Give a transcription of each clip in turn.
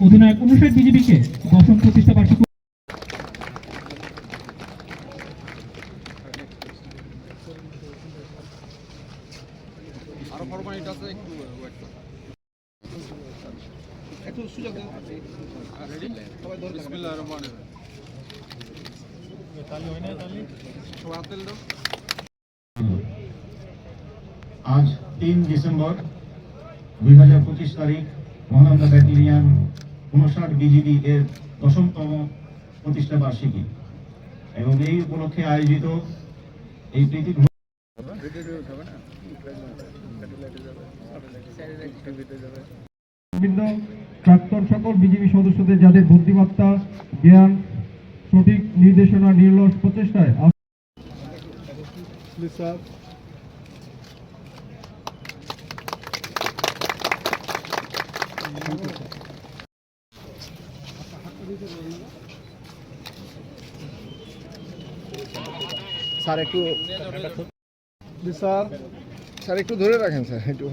অধিনায়ক উনষাট বিজিবিকে দশম প্রতিষ্ঠা বার্ষিকী আজ তিন ডিসেম্বর দুই হাজার পঁচিশ তারিখ মহানন্দা ব্যাটালিয়ান উনষাট বিজিবি এর দশমতম প্রতিষ্ঠা বার্ষিকী। এবং এই উপলক্ষে আয়োজিত এই প্রীতি বৃন্দ প্রাক্তন সকল বিজেপি সদস্যদের যাদের বুদ্ধিমত্তা জ্ঞান সঠিক নির্দেশনা নির্লস প্রচেষ্টায় স্যার একটু স্যার। স্যার একটু ধরে রাখেন স্যার একটু।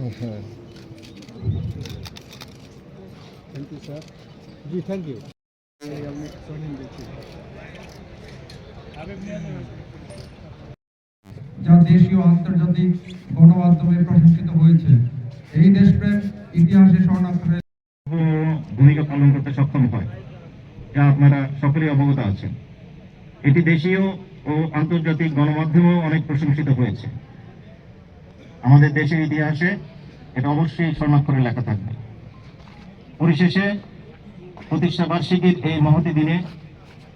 থ্যাংক ইউ স্যার জি থ্যাংক ইউ যা দেশীয় আন্তর্জাতিক গণমাধ্যমে প্রশংসিত হয়েছে এই দেশপ্রেম ইতিহাসে স্বর্ণাক্ষরে ভূমিকা পালন করতে সক্ষম হয়। যা আপনারা সকলেই অবগত আছেন। এটি দেশীয় ও আন্তর্জাতিক গণমাধ্যমেও অনেক প্রশংসিত হয়েছে। আমাদের দেশের ইতিহাসে এটা অবশ্যই স্বর্ণাক্ষরে লেখা থাকবে। পরিশেষে প্রতিষ্ঠা বার্ষিকীর এই মহতি দিনে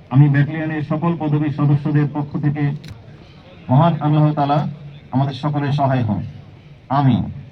আমি ব্যাটালিয়নের সকল পদবীর সদস্যদের পক্ষ থেকে মহান আল্লাহ তালা আমাদের সকলের সহায় হন। আমিন।